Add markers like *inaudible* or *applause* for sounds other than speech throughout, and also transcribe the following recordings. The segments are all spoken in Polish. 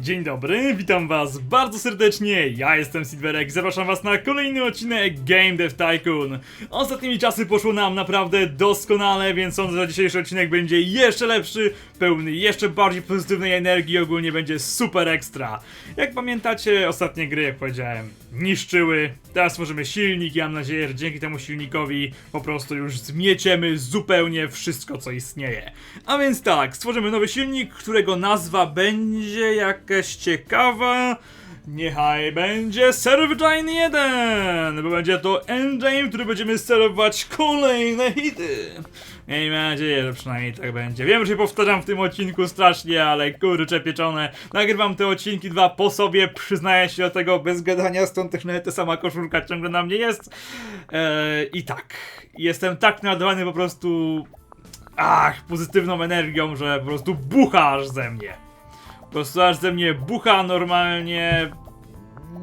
Dzień dobry, witam was bardzo serdecznie, ja jestem Silverek, zapraszam was na kolejny odcinek Game Dev Tycoon. Ostatnimi czasy poszło nam naprawdę doskonale, więc sądzę, że dzisiejszy odcinek będzie jeszcze lepszy, pełny jeszcze bardziej pozytywnej energii ogólnie będzie super ekstra. Jak pamiętacie, ostatnie gry, jak powiedziałem, niszczyły, teraz tworzymy silnik i mam nadzieję, że dzięki temu silnikowi po prostu już zmieciemy zupełnie wszystko, co istnieje. A więc tak, stworzymy nowy silnik, którego nazwa będzie jakaś ciekawa. Niechaj będzie Servgine 1, bo będzie to engine, który będziemy serwować kolejne hity. Miejmy nadzieję, że przynajmniej tak będzie. Wiem, że się powtarzam w tym odcinku strasznie, ale kurczę pieczone. Nagrywam te odcinki dwa po sobie, przyznaję się do tego bez gadania, stąd też nawet ta sama koszulka ciągle na mnie jest. Eee, I tak, jestem tak naładowany po prostu ach, pozytywną energią, że po prostu bucha aż ze mnie. Po prostu aż ze mnie bucha normalnie.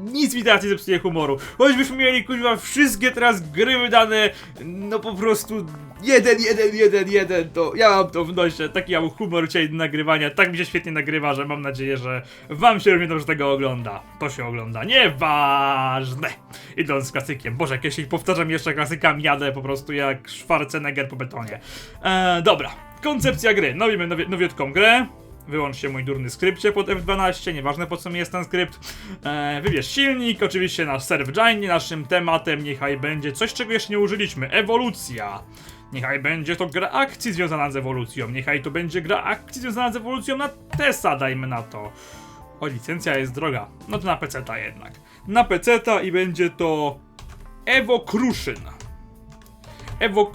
Nic mi teraz nie zepsuje humoru. Choćbyśmy mieli kuźwa wszystkie teraz gry wydane, no po prostu jeden, jeden, jeden, jeden, to ja mam to w nosie. Taki ja mam humor dzisiaj do nagrywania, tak mi się świetnie nagrywa, że mam nadzieję, że wam się równie dobrze tego ogląda. To się ogląda, nieważne. Idąc z klasykiem. Boże, jak powtarzam jeszcze klasykami, jadę po prostu jak Schwarzenegger po betonie. Eee, dobra, koncepcja gry. Nowimy nowi, nowiutką grę. Wyłącz się mój durny skrypcie pod F12, nieważne po co mi jest ten skrypt. Eee, wybierz silnik, oczywiście nasz Servgine, naszym tematem niechaj będzie coś, czego jeszcze nie użyliśmy, ewolucja. Niechaj będzie to gra akcji związana z ewolucją, niechaj to będzie gra akcji związana z ewolucją na TESA, dajmy na to. O, licencja jest droga, no to na PC-ta jednak. Na PC-ta i będzie to Evo Crucian. Evo.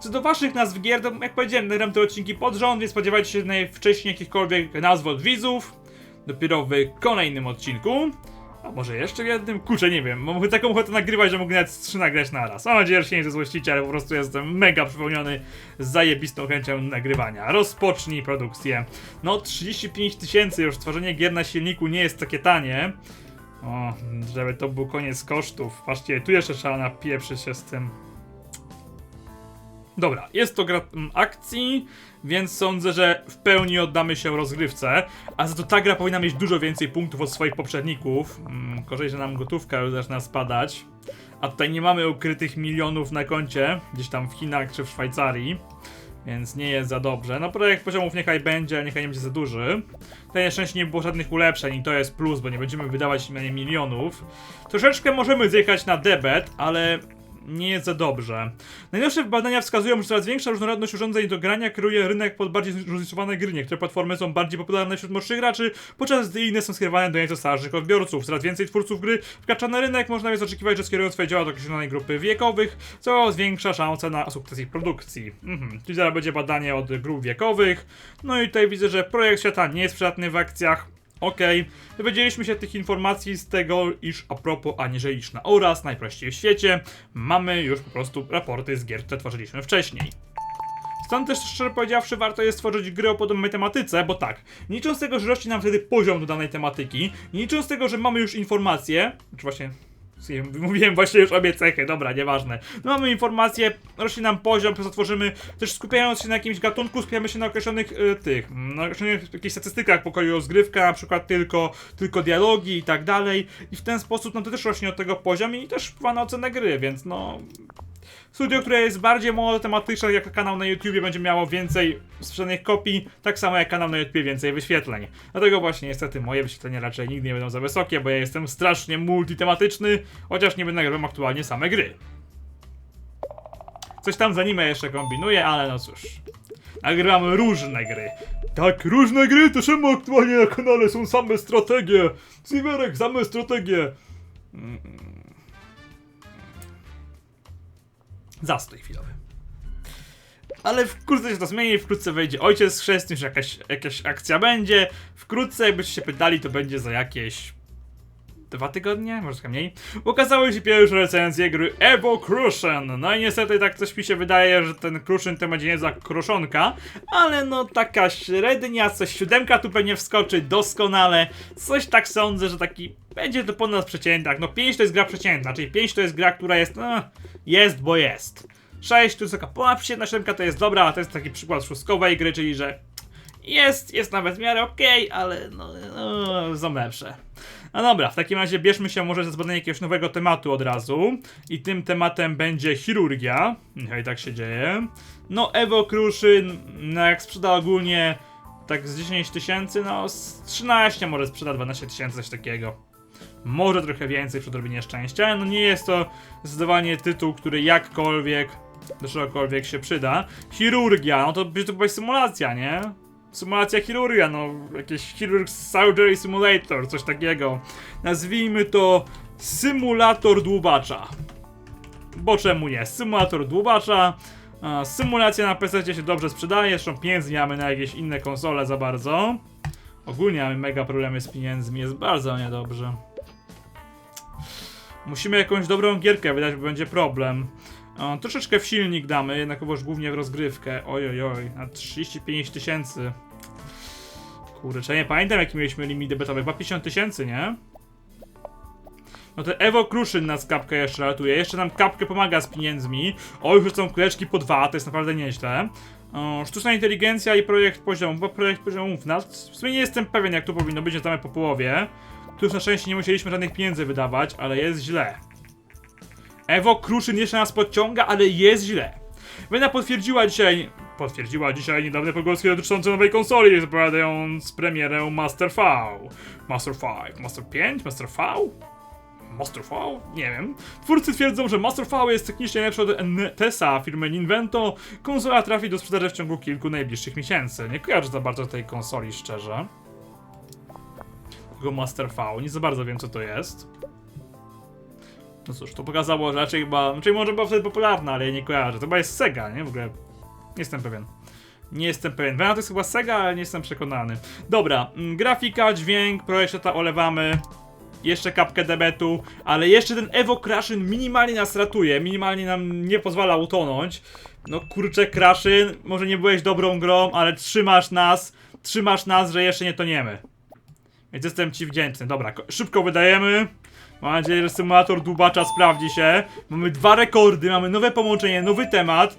Co do waszych nazw gier, to jak powiedziałem, nagram te odcinki pod rząd, więc spodziewajcie się najwcześniej jakichkolwiek nazw od widzów. Dopiero w kolejnym odcinku. A może jeszcze w jednym? Kurczę, nie wiem. Mam taką ochotę nagrywać, że mogę nawet trzy nagrać na raz. Mam nadzieję, że się nie złościcie, ale po prostu jestem mega przypełniony z zajebistą chęcią nagrywania. Rozpocznij produkcję. No, 35 tysięcy już. Tworzenie gier na silniku nie jest takie tanie. O, żeby to był koniec kosztów. Patrzcie, tu jeszcze trzeba napieprzyć się z tym. Dobra, jest to gra mm, akcji, więc sądzę, że w pełni oddamy się rozgrywce. A za to ta gra powinna mieć dużo więcej punktów od swoich poprzedników. Mm, gorzej, że nam gotówka już zaczyna spadać. A tutaj nie mamy ukrytych milionów na koncie, gdzieś tam w Chinach czy w Szwajcarii. Więc nie jest za dobrze. No projekt poziomów niechaj będzie, niechaj nie będzie za duży. Tutaj na szczęście nie było żadnych ulepszeń i to jest plus, bo nie będziemy wydawać milionów. Troszeczkę możemy zjechać na debet, ale nie jest za dobrze. Najnowsze badania wskazują, że coraz większa różnorodność urządzeń do grania kieruje rynek pod bardziej zróżnicowane gry. Niektóre platformy są bardziej popularne wśród młodszych graczy, podczas gdy inne są skierowane do nieco starszych odbiorców. Coraz więcej twórców gry wkracza na rynek, można więc oczekiwać, że skierują swoje dzieła do określonej grupy wiekowych, co zwiększa szanse na sukces ich produkcji. Mhm. Czyli zaraz będzie badanie od grup wiekowych. No i tutaj widzę, że projekt świata nie jest przydatny w akcjach. Okej, dowiedzieliśmy się tych informacji z tego, iż a propos aniżeli na oraz najprościej w świecie mamy już po prostu raporty z gier, które tworzyliśmy wcześniej. Stąd też szczerze powiedziawszy warto jest stworzyć gry o podobnej tematyce, bo tak, nie licząc tego, że rośnie nam wtedy poziom do danej tematyki, nie licząc tego, że mamy już informacje, czy właśnie Mówiłem właśnie już obie cechy, dobra, nieważne. No mamy informacje, rośnie nam poziom, przez to tworzymy, też skupiając się na jakimś gatunku, skupiamy się na określonych y, tych, na określonych jakichś statystykach pokoju rozgrywka, na przykład tylko, tylko dialogi i tak dalej. I w ten sposób no to też rośnie od tego poziom i też wpływa na ocenę gry, więc no... Studio, które jest bardziej monotematyczne jak kanał na YouTubie będzie miało więcej sprzedanych kopii, tak samo jak kanał na YouTubie więcej wyświetleń. Dlatego właśnie niestety moje wyświetlenia raczej nigdy nie będą za wysokie, bo ja jestem strasznie multitematyczny, chociaż nie będę nagrywam aktualnie same gry. Coś tam za nim jeszcze kombinuję, ale no cóż. Nagrywam różne gry. Tak, różne gry, to czemu aktualnie na kanale są same strategie? Silverek, same strategie. Mm. Zastój chwilowy. Ale wkrótce się to zmieni, wkrótce wejdzie ojciec chrzestny, już jakaś, jakaś akcja będzie. Wkrótce, jakbyście się pytali, to będzie za jakieś dwa tygodnie, może trochę mniej, ukazały się pierwsze recenzje gry Evo Crucian. No i niestety tak coś mi się wydaje, że ten Crucian to będzie nie za kruszonka, ale no taka średnia, coś siódemka tu pewnie wskoczy doskonale. Coś tak sądzę, że taki będzie to ponad przeciętnak. No 5 to jest gra przeciętna, czyli 5 to jest gra, która jest, no, jest, bo jest. 6 to jest taka ponad przeciętna, 7 to jest dobra, a to jest taki przykład szóstkowej gry, czyli że Jest, jest nawet w miarę okej, ale no, no, są lepsze. No dobra, w takim razie bierzmy się może za zbadanie jakiegoś nowego tematu od razu. I tym tematem będzie chirurgia. Niechaj tak się dzieje. No, Evo Kruszyn, no jak sprzeda ogólnie tak z 10 tysięcy, no z 13 może sprzeda 12 tysięcy, coś takiego. Może trochę więcej przy odrobinie szczęścia, no nie jest to zdecydowanie tytuł, który jakkolwiek do czegokolwiek się przyda. Chirurgia, no to to była symulacja, nie? Symulacja chirurgia, no jakieś chirurg surgery simulator, coś takiego. Nazwijmy to symulator dłubacza. Bo czemu nie? Symulator dłubacza. Symulacja na PC się dobrze sprzedaje, zresztą pieniędzy nie mamy na jakieś inne konsole za bardzo. Ogólnie mamy mega problemy z pieniędzmi, jest bardzo niedobrze. Musimy jakąś dobrą gierkę wydać, bo będzie problem. O, troszeczkę w silnik damy, jednakowoż głównie w rozgrywkę. Oj, oj, na 35 tysięcy. Kurczę, nie pamiętam jaki mieliśmy limit debetowy, chyba 50 tysięcy, nie? No to Evo Kruszyn nas kapkę jeszcze ratuje, jeszcze nam kapkę pomaga z pieniędzmi. O, już są kuleczki po dwa, to jest naprawdę nieźle. O, sztuczna inteligencja i projekt poziomów, bo projekt poziomów, no, w sumie nie jestem pewien jak to powinno być, tam po połowie. Tu już na szczęście nie musieliśmy żadnych pieniędzy wydawać, ale jest źle. Ewo Kruszyn jeszcze nas podciąga, ale jest źle. Wena potwierdziła dzisiaj, potwierdziła dzisiaj niedawne pogłoski dotyczące nowej konsoli, zapowiadając premierę Master V. Master 5, Master 5, Master V? Master V? Nie wiem. Twórcy twierdzą, że Master V jest technicznie lepszy od NTESa firmy Ninvento. Konsola trafi do sprzedaży w ciągu kilku najbliższych miesięcy. Nie kojarzę za bardzo tej konsoli, szczerze. Tego Master V, nie za bardzo wiem co to jest. No cóż, to pokazało, że raczej chyba, znaczy może była wtedy popularna, ale nie kojarzę. To chyba jest Sega, nie? W ogóle, nie jestem pewien. Nie jestem pewien. Wena to jest chyba Sega, ale nie jestem przekonany. Dobra, mm, grafika, dźwięk, projekta olewamy. Jeszcze kapkę debetu, ale jeszcze ten Evo Crashyn minimalnie nas ratuje, minimalnie nam nie pozwala utonąć. No kurczę, Crashyn, może nie byłeś dobrą grą, ale trzymasz nas, trzymasz nas, że jeszcze nie toniemy. Więc jestem ci wdzięczny. Dobra, ko- szybko wydajemy. Mam nadzieję, że symulator dłubacza sprawdzi się. Mamy dwa rekordy, mamy nowe połączenie, nowy temat.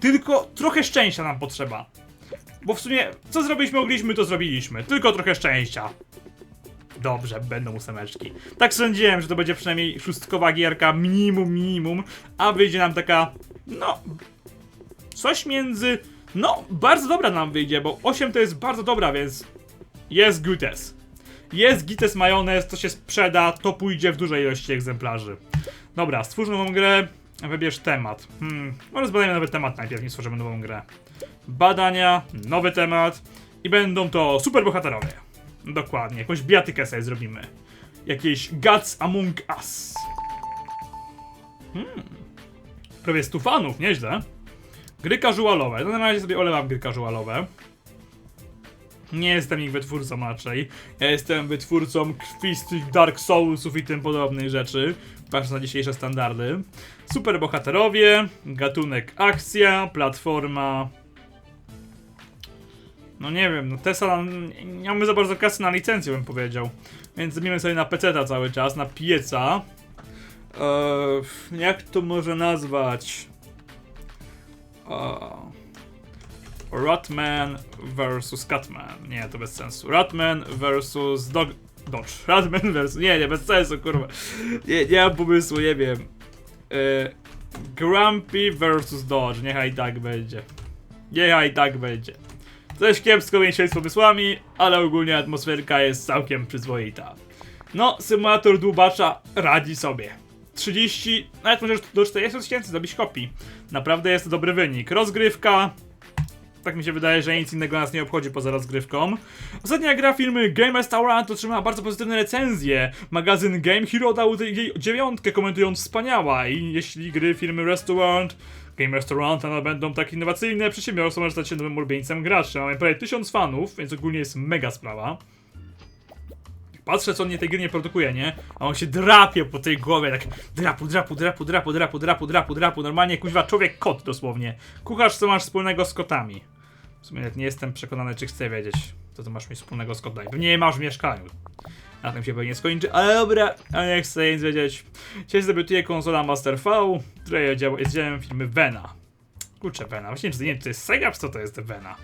Tylko trochę szczęścia nam potrzeba. Bo w sumie, co zrobiliśmy, mogliśmy, to zrobiliśmy. Tylko trochę szczęścia. Dobrze, będą ósemeczki. Tak sądziłem, że to będzie przynajmniej szóstkowa gierka, minimum, minimum, a wyjdzie nam taka, no, coś między, no, bardzo dobra nam wyjdzie, bo 8 to jest bardzo dobra, więc jest gutes. Jest gites majonez, to się sprzeda, to pójdzie w dużej ilości egzemplarzy. Dobra, stwórz nową grę, wybierz temat. Hmm, może zbadajmy nowy temat najpierw, nie stworzymy nową grę. Badania, nowy temat i będą to superbohaterowie. Dokładnie, jakąś biatykę sobie zrobimy. Jakieś Gods Among Us. Hmm. Prawie 100 fanów, nieźle. Gry casualowe. No na razie sobie olewam gry casualowe. Nie jestem ich wytwórcą raczej. Ja jestem wytwórcą krwistych Dark Soulsów i tym podobnych rzeczy. Patrz na dzisiejsze standardy. Superbohaterowie, gatunek akcja, platforma. No nie wiem, no Tesla nie mamy za bardzo kasy na licencję bym powiedział. Więc zrobimy sobie na PC cały czas, na pieca. Eee, jak to może nazwać? Eee, Ratman versus Catman. Nie, to bez sensu. Ratman versus Dog... Dodge. *laughs* Ratman versus... Nie, nie, bez sensu, kurwa. Nie, nie mam pomysłu, nie wiem. E, Grumpy versus Dodge. Niechaj tak będzie. Niechaj tak będzie. Coś kiepsko mieć z pomysłami, ale ogólnie atmosferka jest całkiem przyzwoita. No, symulator dłubacza radzi sobie. 30, nawet możesz do 40 tysięcy zrobić kopii. Naprawdę jest to dobry wynik. Rozgrywka, tak mi się wydaje, że nic innego nas nie obchodzi poza rozgrywką. Ostatnia gra filmy Game Restaurant otrzymała bardzo pozytywne recenzje. Magazyn Game Hero dał jej dziewiątkę, komentując wspaniała. I jeśli gry firmy Restaurant, Game Restaurant będą tak innowacyjne, przedsiębiorstwo może stać się nowym ulubieńcem graczy. Mamy prawie 1000 fanów, więc ogólnie jest mega sprawa. Patrzę, co on nie tej gry nie produkuje, nie? A on się drapie po tej głowie, tak drapu, drapu, drapu, drapu, drapu, drapu, drapu, drapu. Normalnie kuźwa człowiek kot dosłownie. Kucharz, co masz wspólnego z kotami? W sumie nie jestem przekonany, czy chcę wiedzieć, co to masz mieć wspólnego z. Pewnie nie masz w mieszkaniu. Na tym się pewnie skończy, ale dobra, a nie chcę nic wiedzieć. Dzisiaj zadebiutuje konsola Master V, której jest działem firmy Vena. Kurczę, Vena. Właśnie nie wiem, czy to jest Sega, co to jest Vena?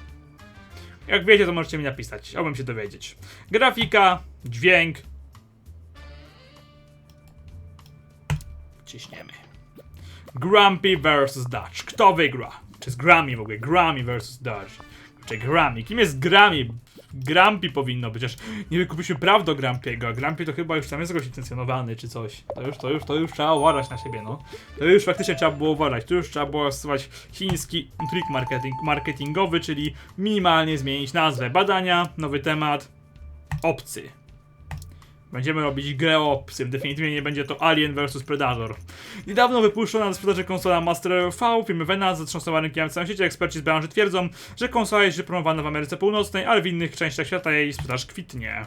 Jak wiecie, to możecie mi napisać. Chciałbym się dowiedzieć. Grafika, dźwięk. Ciśniemy. Grumpy vs Dutch. Kto wygra? Czy jest Grammy w ogóle? Grammy vs Dutch. Czy Grammy? Kim jest Grammy? Grumpy powinno być, aż nie wykupiliśmy praw do Grumpy'ego, a Grumpy to chyba już tam jest jakoś licencjonowany czy coś. To już, to już, to już trzeba uważać na siebie, no. To już faktycznie trzeba było uważać. Tu już trzeba było stosować chiński trik marketing, marketingowy, czyli minimalnie zmienić nazwę. Badania, nowy temat, obcy. Będziemy robić grę o obcym. Definitywnie nie będzie to Alien vs Predator. Niedawno wypuszczona do sprzedaży konsola Master V firmy Vena zatrząsnęła rynkiem w całym świecie. Eksperci z branży twierdzą, że konsola jest promowana w Ameryce Północnej, ale w innych częściach świata jej sprzedaż kwitnie.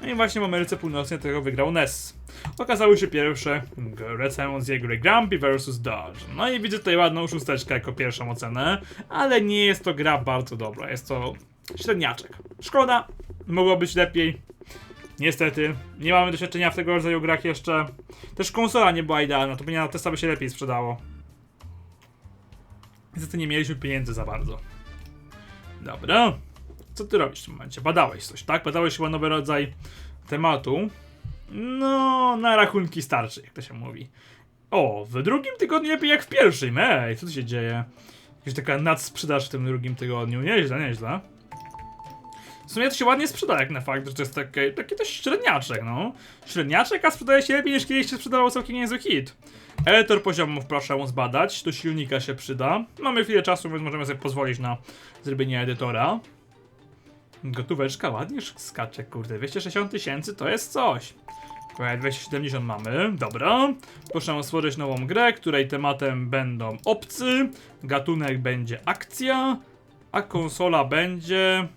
No i właśnie w Ameryce Północnej tego wygrał NES. Okazały się pierwsze recenzje gry Grumpy vs Dodge. No i widzę tutaj ładną szósteczkę jako pierwszą ocenę, ale nie jest to gra bardzo dobra. Jest to średniaczek. Szkoda, mogło być lepiej. Niestety, nie mamy doświadczenia w tego rodzaju grach jeszcze. Też konsola nie była idealna, to by na testa by się lepiej sprzedało. Niestety nie mieliśmy pieniędzy za bardzo. Dobra. Co ty robisz w tym momencie? Badałeś coś, tak? Badałeś chyba nowy rodzaj tematu. No, na rachunki starczy, jak to się mówi. O, w drugim tygodniu lepiej jak w pierwszym. Ej, co tu się dzieje? Jakaś taka nadsprzedaż w tym drugim tygodniu. Nieźle, nieźle. W sumie to się ładnie sprzeda, jak na fakt, że to jest taki, taki dość średniaczek, no. Średniaczek, a sprzedaje się lepiej niż kiedyś się sprzedawał całkiem niezły hit. Editor poziomów proszę zbadać, do silnika się przyda. Mamy chwilę czasu, więc możemy sobie pozwolić na zrobienie edytora. Gotóweczka ładnie skacze, kurde, 260 tysięcy to jest coś. Prawie 270 mamy, dobra. Proszę stworzyć nową grę, której tematem będą obcy, gatunek będzie akcja, a konsola będzie...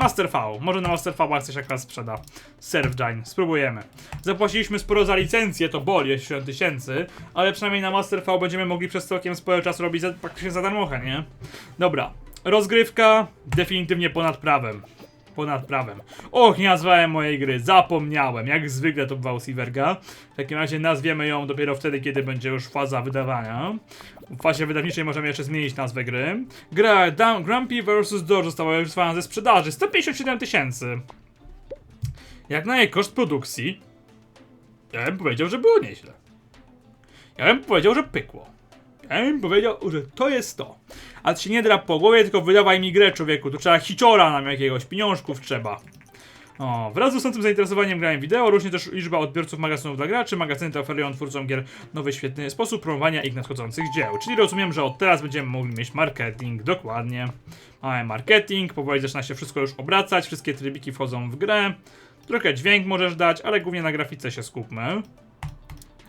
Master V. Może na Master V coś jakaś sprzeda. Surfgine. Spróbujemy. Zapłaciliśmy sporo za licencję, to boli, 70 tysięcy, ale przynajmniej na Master V będziemy mogli przez całkiem sporo czasu robić za, praktycznie za darmochę, nie? Dobra. Rozgrywka definitywnie ponad prawem. Ponad prawem. Och, nie nazwałem mojej gry, zapomniałem. Jak zwykle to bywał Silverga. W takim razie nazwiemy ją dopiero wtedy, kiedy będzie już faza wydawania. W fazie wydawniczej możemy jeszcze zmienić nazwę gry. Gra Dam Grumpy vs. Dodge została już ze sprzedaży. 157 tysięcy. Jak na jej koszt produkcji, ja bym powiedział, że było nieźle. Ja bym powiedział, że pykło. Ja bym powiedział, że to jest to. A ty się nie drap po głowie, tylko wydawaj mi grę, człowieku. Tu trzeba hiciora nam jakiegoś, pieniążków trzeba. O, wraz z rosnącym zainteresowaniem grałem wideo rośnie też liczba odbiorców magazynów dla graczy. Magazyny te oferują twórcom gier nowy, świetny sposób promowania ich nadchodzących dzieł. Czyli rozumiem, że od teraz będziemy mogli mieć marketing, dokładnie. Mamy marketing, powoli zaczyna się wszystko już obracać, wszystkie trybiki wchodzą w grę. Trochę dźwięk możesz dać, ale głównie na grafice się skupmy.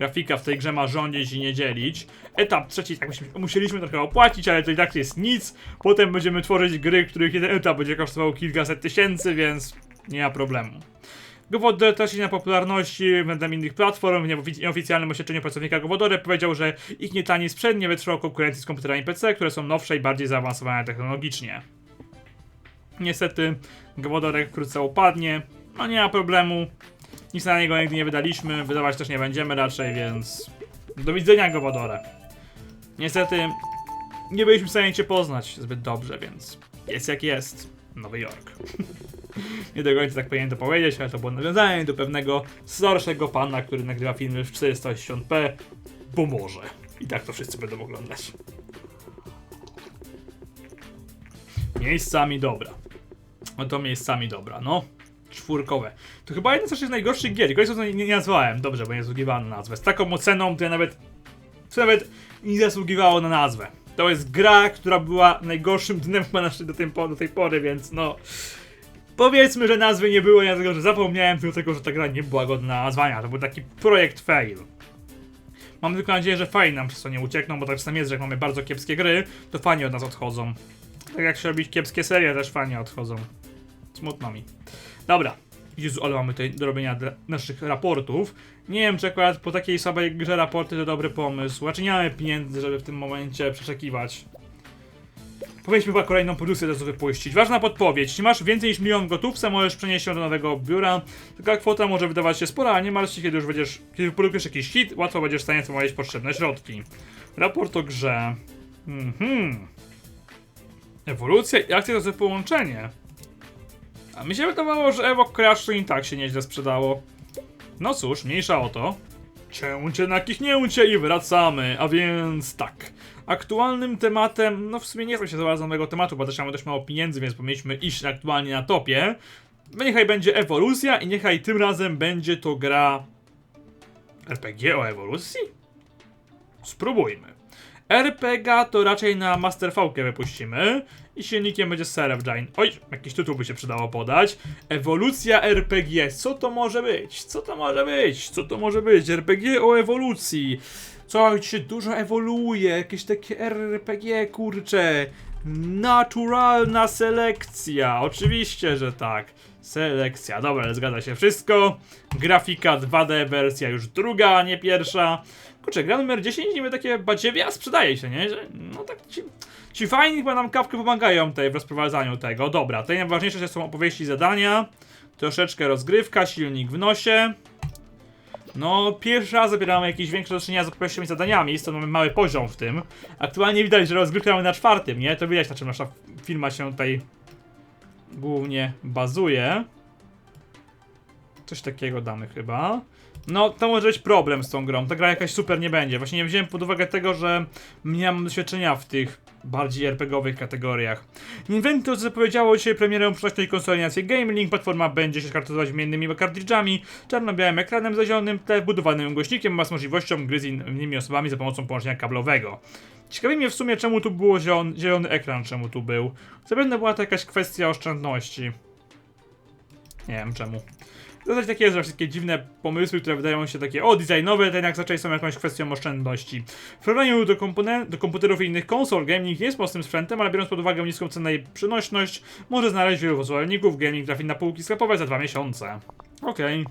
Grafika w tej grze ma rządzić i nie dzielić. Etap trzeci, tak musieliśmy, trochę opłacić, ale to i tak jest nic. Potem będziemy tworzyć gry, których jeden etap będzie kosztował kilkaset tysięcy, więc nie ma problemu. Gowodor traci na popularności względem innych platform. W nieofic- nieoficjalnym oświadczeniu pracownika Gowodore powiedział, że ich nie tani sprzęt nie wytrzymał konkurencji z komputerami PC, które są nowsze i bardziej zaawansowane technologicznie. Niestety, Gowodorek wkrótce upadnie. No nie ma problemu. Nic na niego nigdy nie wydaliśmy, wydawać też nie będziemy raczej, więc do widzenia Gowodore. Niestety nie byliśmy w stanie cię poznać zbyt dobrze, więc jest jak jest. Nowy Jork. *laughs* nie do końca tak powinienem to powiedzieć, ale to było nawiązanie do pewnego starszego pana, który nagrywa filmy w 480p, bo może. I tak to wszyscy będą oglądać. Miejscami dobra. No to miejscami dobra, no. Czwórkowe. To chyba jedna z najgorszych gier. Kogoś nie, nie nazwałem. Dobrze, bo nie zasługiwałem na nazwę. Z taką oceną to ja nawet. To nawet nie zasługiwało na nazwę. To jest gra, która była najgorszym dnem chyba do tej, do tej pory, więc no. Powiedzmy, że nazwy nie było, nie dlatego, że zapomniałem, tylko że ta gra nie była godna nazwania. To był taki projekt fail. Mam tylko nadzieję, że fajnie nam przez to nie uciekną, bo tak czasem jest, że jak mamy bardzo kiepskie gry, to fani od nas odchodzą. Tak jak się robić kiepskie serie, też fani odchodzą. Smutno mi. Dobra. Jezu, ale mamy tutaj do robienia naszych raportów. Nie wiem, czy akurat po takiej słabej grze raporty to dobry pomysł. Znaczy nie mamy pieniędzy, żeby w tym momencie przeczekiwać. Powinniśmy chyba kolejną produkcję teraz wypuścić. Ważna podpowiedź. Jeśli masz więcej niż milion gotówce, możesz przenieść ją do nowego biura. Taka kwota może wydawać się spora, a nie martw się, kiedy już będziesz, kiedy wyprodukujesz jakiś hit, łatwo będziesz w stanie zamawiać potrzebne środki. Raport o grze. Mhm. Ewolucja i akcja to połączenie. A mi się wydawało, że Evo Crash to i tak się nieźle sprzedało. No cóż, mniejsza o to. Cięcie na kichnięcie i wracamy, a więc tak. Aktualnym tematem, no w sumie nie znam się za bardzo nowego tematu, bo też mamy dość mało pieniędzy, więc powinniśmy iść aktualnie na topie. No niechaj będzie ewolucja i niechaj tym razem będzie to gra RPG o ewolucji? Spróbujmy. RPG to raczej na Master wypuścimy i silnikiem będzie Seraph Giant. Oj, jakiś tytuł by się przydało podać. Ewolucja RPG. Co to może być? Co to może być? Co to może być? RPG o ewolucji. Coś się dużo ewoluuje, jakieś takie RPG, kurcze. Naturalna selekcja. Oczywiście, że tak. Selekcja. Dobra, zgadza się wszystko. Grafika 2D, wersja już druga, a nie pierwsza. Kurczę, gra numer 10 niby takie badziewie, a sprzedaje się, nie? Że, no tak ci, ci fajni chyba nam kawkę pomagają tutaj w rozprowadzaniu tego. Dobra, tutaj najważniejsze są opowieści zadania. Troszeczkę rozgrywka, silnik w nosie. No, pierwszy raz zabieramy jakieś większe do czynienia z opowieściami zadaniami, stąd mamy mały poziom w tym. Aktualnie widać, że rozgrywkę mamy na czwartym, nie? To widać, na czym nasza firma się tutaj głównie bazuje. Coś takiego damy chyba. No, to może być problem z tą grą. Ta gra jakaś super nie będzie. Właśnie nie wziąłem pod uwagę tego, że nie mam doświadczenia w tych bardziej RPGowych kategoriach. Inventus zapowiedziało dzisiaj premierę przyszłej konsoli Nację Game Link. Platforma będzie się charakteryzować m.in. kartridżami, czarno-białym ekranem zazielonym, tle wbudowanym głośnikiem oraz możliwością gry z innymi osobami za pomocą połączenia kablowego. Ciekawi mnie w sumie, czemu tu było zielony, zielony ekran, czemu tu był. Zapewne była to jakaś kwestia oszczędności. Nie wiem czemu. Zasadzie takie jest, że wszystkie dziwne pomysły, które wydają się takie o designowe, to jednak raczej są jakąś kwestią oszczędności. W porównaniu do, do komputerów i innych konsol, gaming nie jest mocnym sprzętem, ale biorąc pod uwagę niską cenę i przynośność, może znaleźć wielu zwolenników, gaming trafi na półki sklepowe za dwa miesiące. Okej.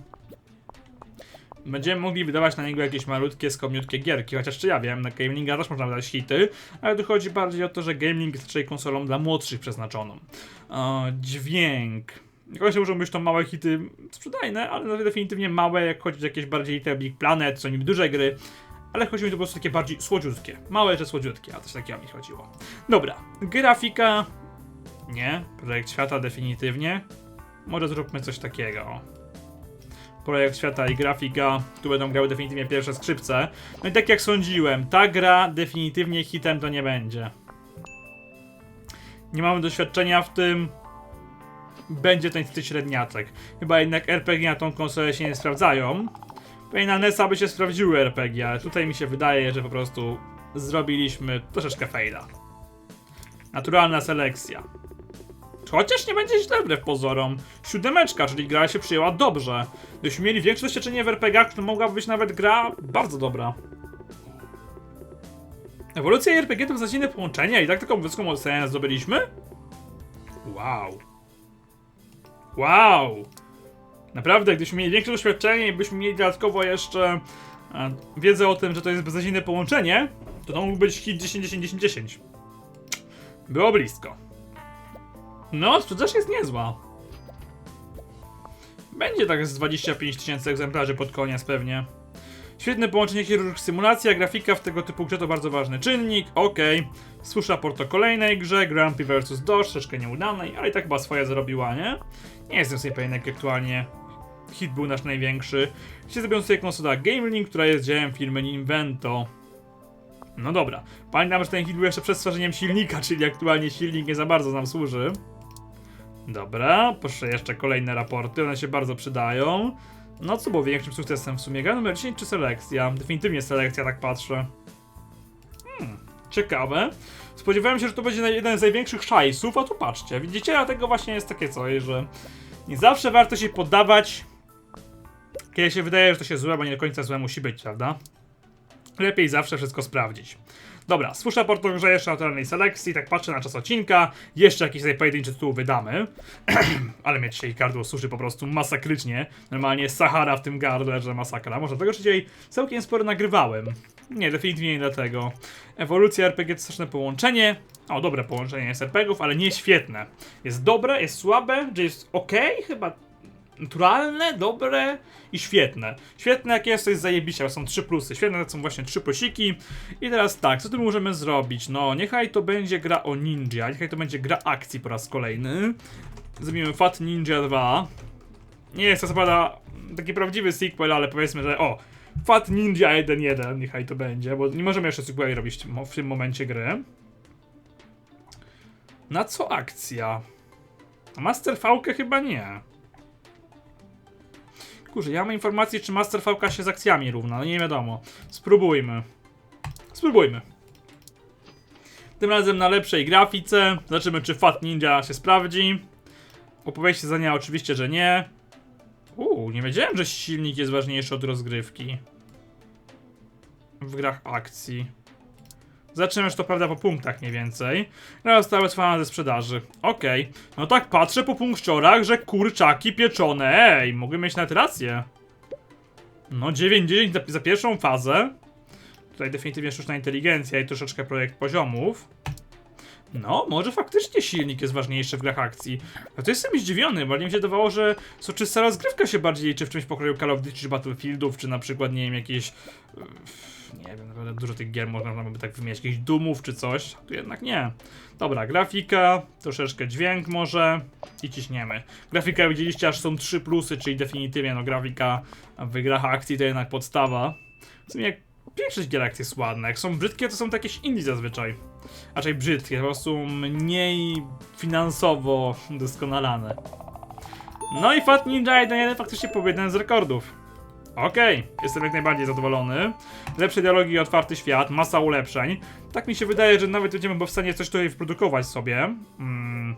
Będziemy mogli wydawać na niego jakieś malutkie, skomniutkie gierki, chociaż czy ja wiem, na gaminga też można wydać hity, ale tu chodzi bardziej o to, że gaming jest raczej konsolą dla młodszych przeznaczoną. O, dźwięk. Niekoniecznie muszą być to małe hity sprzedajne, ale no definitywnie małe, jak o jakieś bardziej Little Big Planet, co niby duże gry. Ale chodzi mi tu po prostu takie bardziej słodziutkie. Małe, że słodziutkie, a coś takiego mi chodziło. Dobra, grafika. Nie, projekt świata definitywnie. Może zróbmy coś takiego. Projekt świata i grafika. Tu będą grały definitywnie pierwsze skrzypce. No i tak jak sądziłem, ta gra definitywnie hitem to nie będzie. Nie mamy doświadczenia w tym będzie to niestety średniaczek. Chyba jednak RPG na tą konsolę się nie sprawdzają. Pewnie na NESa by się sprawdziły RPG, ale tutaj mi się wydaje, że po prostu zrobiliśmy troszeczkę faila. Naturalna selekcja. Chociaż nie będzie źle wbrew pozorom. Siódemeczka, czyli gra się przyjęła dobrze. Gdybyśmy mieli większe doświadczenie w RPG, to mogłaby być nawet gra bardzo dobra. Ewolucja i RPG to beznadziejne połączenie i tak taką wysoką ocenę zdobyliśmy? Wow. Wow! Naprawdę, gdybyśmy mieli większe doświadczenie i byśmy mieli dodatkowo jeszcze e, wiedzę o tym, że to jest beznadziejne połączenie, to to mógł być hit 10-10-10-10. Było blisko. No, sprzedaż jest niezła. Będzie tak z 25 tysięcy egzemplarzy pod koniec pewnie. Świetne połączenie chirurg symulacja, grafika w tego typu grze to bardzo ważny czynnik, okej. Słusz raport o kolejnej grze, Prix vs. Dodge, troszeczkę nieudanej, ale i tak chyba swoje zrobiła, nie? Nie jestem sobie pewien, jak aktualnie hit był nasz największy. Się zrobią sobie konsola GameLink, która jest dziełem firmy Invento. No dobra, pamiętam, że ten hit był jeszcze przed stworzeniem silnika, *laughs* czyli aktualnie silnik nie za bardzo nam służy. Dobra, proszę jeszcze kolejne raporty, one się bardzo przydają. No co było większym sukcesem w sumie? Gra numer 10 czy selekcja? Definitywnie selekcja, tak patrzę. Hmm, ciekawe. Spodziewałem się, że to będzie jeden z największych szajsów, a tu patrzcie, widzicie, dlatego właśnie jest takie coś, że nie zawsze warto się poddawać, kiedy się wydaje, że to się złe, bo nie do końca złe musi być, prawda? Lepiej zawsze wszystko sprawdzić. Dobra, słyszę o grze jeszcze naturalnej selekcji, tak patrzę na czas odcinka, jeszcze jakiś tutaj pojedynczy tytuł wydamy, *clears throat* ale mnie dzisiaj gardło suszy po prostu masakrycznie, normalnie Sahara w tym gardle, że masakra, może dlatego, że dzisiaj całkiem sporo nagrywałem. Nie, definitywnie nie dlatego. Ewolucja RPG to straszne połączenie, o, dobre połączenie jest RPGów, ale nie świetne. Jest dobre, jest słabe, że jest ok, chyba naturalne, dobre i świetne. Świetne jak jest, to jest zajebiście, są trzy plusy. Świetne to są właśnie trzy plusiki. I teraz tak, co tu możemy zrobić? No, niechaj to będzie gra o ninja, niechaj to będzie gra akcji po raz kolejny. Zrobimy Fat Ninja 2. Nie jest to co prawda taki prawdziwy sequel, ale powiedzmy, że o, Fat Ninja 1.1, niechaj to będzie, bo nie możemy jeszcze sequeli robić w tym- momencie gry. Na co akcja? A Master V chyba nie. Kurczę, ja mam informację, czy Master V się z akcjami równa, no nie wiadomo. Spróbujmy. Spróbujmy. Tym razem na lepszej grafice. Zobaczymy, czy Fat Ninja się sprawdzi. Opowieści za nie oczywiście, że nie. Uuu, nie wiedziałem, że silnik jest ważniejszy od rozgrywki. W grach akcji. Zaczniemy to prawda po punktach mniej więcej. Teraz została wycofana ze sprzedaży. Okej. No tak patrzę po punkciorach, że kurczaki pieczone. Ej, mogę mieć nawet rację. No 9-10 za, za pierwszą fazę. Tutaj definitywnie sztuczna inteligencja i troszeczkę projekt poziomów. No, może faktycznie silnik jest ważniejszy w grach akcji. A to jestem zdziwiony, bo mi się dawało, że soczysta rozgrywka się bardziej liczy w czymś pokroju Call of Duty czy Battlefieldów, czy na przykład, nie wiem, jakieś... e, Nie wiem, naprawdę dużo tych gier można by tak wymieniać, jakichś Doomów czy coś. Tu jednak nie. Dobra, grafika, troszeczkę dźwięk może i ciśniemy. Grafika widzieliście, aż są trzy plusy, czyli definitywnie no grafika w grach akcji to jednak podstawa. W sumie jak większość gier akcji jest ładna, jak są brzydkie to są to jakieś indie zazwyczaj. Raczej brzydkie, po prostu mniej finansowo doskonalane. No i Fat Ninja 1.1 faktycznie był jeden z rekordów. Okej, jestem jak najbardziej zadowolony. Lepsze dialogi i otwarty świat, masa ulepszeń. Tak mi się wydaje, że nawet będziemy w stanie coś tutaj wyprodukować sobie. Mm.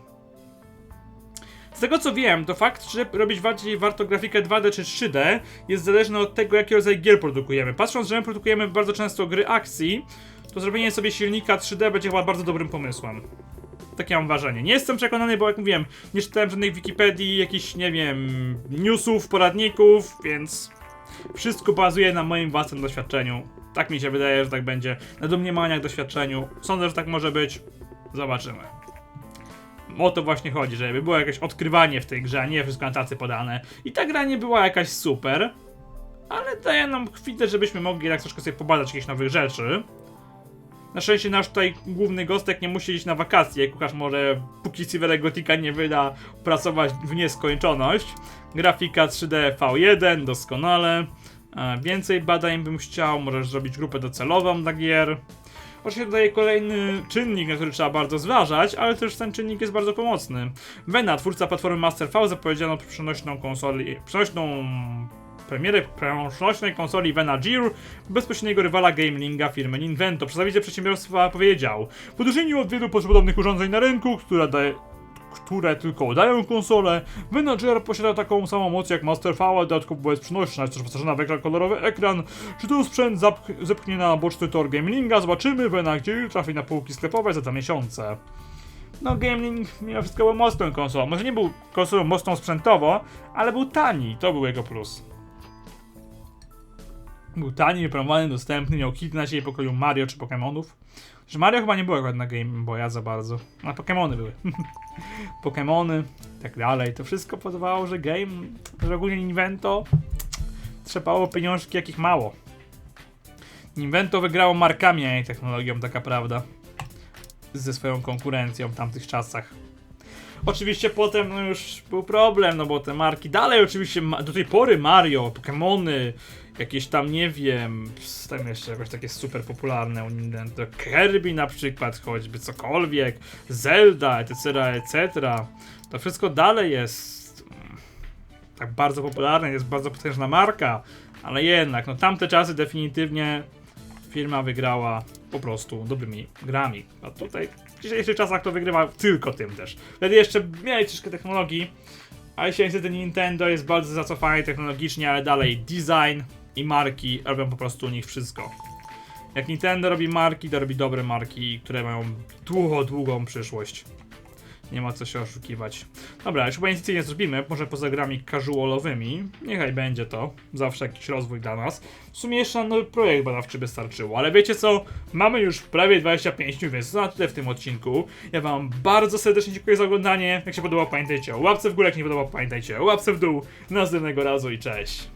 Z tego co wiem, to fakt, że robić bardziej warto grafikę 2D czy 3D jest zależny od tego, jaki rodzaj gier produkujemy. Patrząc, że my produkujemy bardzo często gry akcji, to zrobienie sobie silnika 3D będzie chyba bardzo dobrym pomysłem. Takie mam wrażenie. Nie jestem przekonany, bo jak mówiłem, nie czytałem żadnych Wikipedii, jakichś, nie wiem, newsów, poradników, więc wszystko bazuje na moim własnym doświadczeniu. Tak mi się wydaje, że tak będzie. Na domniemaniach, doświadczeniu. Sądzę, że tak może być. Zobaczymy. O to właśnie chodzi, żeby było jakieś odkrywanie w tej grze, a nie wszystko na tacy podane. I ta gra nie była jakaś super, ale daje nam chwilę, żebyśmy mogli tak troszkę sobie pobadać jakichś nowych rzeczy. Na szczęście nasz tutaj główny gostek nie musi iść na wakacje, Kucharz może, póki Silver Gotika nie wyda, pracować w nieskończoność. Grafika 3D V1, doskonale. E, Więcej badań bym chciał, możesz zrobić grupę docelową dla gier. Oczywiście dodaje kolejny czynnik, na który trzeba bardzo zważać, ale też ten czynnik jest bardzo pomocny. Vena, twórca platformy Master V, zapowiedziano przenośną konsoli, przenośną premierę przenośnej konsoli Vena Gear bezpośredniego rywala Gamelinga firmy Ninvento. Przedstawiciel przedsiębiorstwa powiedział W odróżnieniu od wielu podobnych urządzeń na rynku, które daje które tylko dają konsolę, Venager posiada taką samą moc jak Master V, dodatkowo jest przenośna, też wyposażona w ekran kolorowy ekran. Czy ten sprzęt zepchnie na boczny tor Gamelinga? Zobaczymy, Venager trafi na półki sklepowe za dwa miesiące. No, Gameling mimo wszystko był mocną konsolą. Może nie był konsolą mocną sprzętowo, ale był tani, to był jego plus. Był tani, wypromowany, dostępny, miał kilka na siebie pokroju Mario czy Pokémonów. Że Mario chyba nie było akurat na Game Boya za bardzo. A Pokémony były. *laughs* Pokémony tak dalej. To wszystko powodowało, że game, że ogólnie Invento trzepało pieniążki jakich mało. Invento wygrało markami, a nie technologią, taka prawda. Ze swoją konkurencją w tamtych czasach. Oczywiście potem no już był problem, no bo te marki dalej oczywiście do tej pory Mario, Pokémony, jakieś tam nie wiem, tam jeszcze jakoś takie super popularne u Nintendo, Kirby na przykład, choćby cokolwiek, Zelda, etc., etc. To wszystko dalej jest mm, tak bardzo popularne, jest bardzo potężna marka, ale jednak, no tamte czasy definitywnie firma wygrała po prostu dobrymi grami. A tutaj w dzisiejszych czasach to wygrywa tylko tym też. Wtedy jeszcze mieli troszkę technologii, a jeśli niestety Nintendo jest bardzo zacofany technologicznie, ale dalej design i marki robią po prostu u nich wszystko. Jak Nintendo robi marki, to robi dobre marki, które mają długo, długą przyszłość. Nie ma co się oszukiwać. Dobra, już chyba nic nie zrobimy, może poza grami casualowymi. Niechaj będzie to. Zawsze jakiś rozwój dla nas. W sumie jeszcze na nowy projekt badawczy by starczyło, ale wiecie co? Mamy już prawie 25 dni, więc to na tyle w tym odcinku. Ja wam bardzo serdecznie dziękuję za oglądanie. Jak się podobało, pamiętajcie o łapce w górę, jak nie podobało, pamiętajcie o łapce w dół. Następnego razu i cześć.